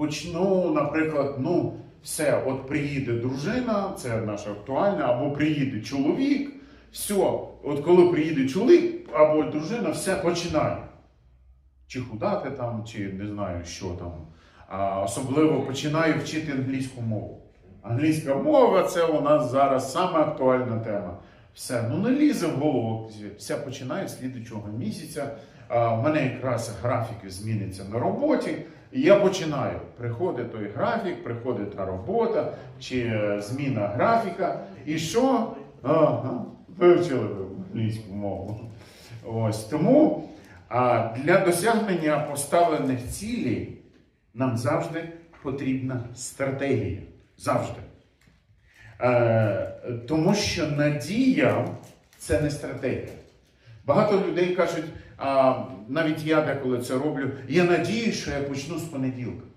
почну, наприклад, ну, все, от приїде дружина, це наша актуальна, або приїде чоловік, все, от коли приїде чоловік або дружина, все починає. Чи худати там, чи не знаю, що там. А особливо починаю вчити англійську мову. Англійська мова це у нас зараз саме актуальна тема. Все, ну не лізе в голову. Все починає з слідучого місяця. В мене якраз графік зміниться на роботі. І я починаю. Приходить той графік, приходить та робота, чи е, зміна графіка. І що? Ага, вивчили ви англійську мову. Ось тому а, для досягнення поставлених цілей нам завжди потрібна стратегія. Завжди. Е, тому що надія це не стратегія. Багато людей кажуть, а, навіть я деколи це роблю, я надію, що я почну з понеділка.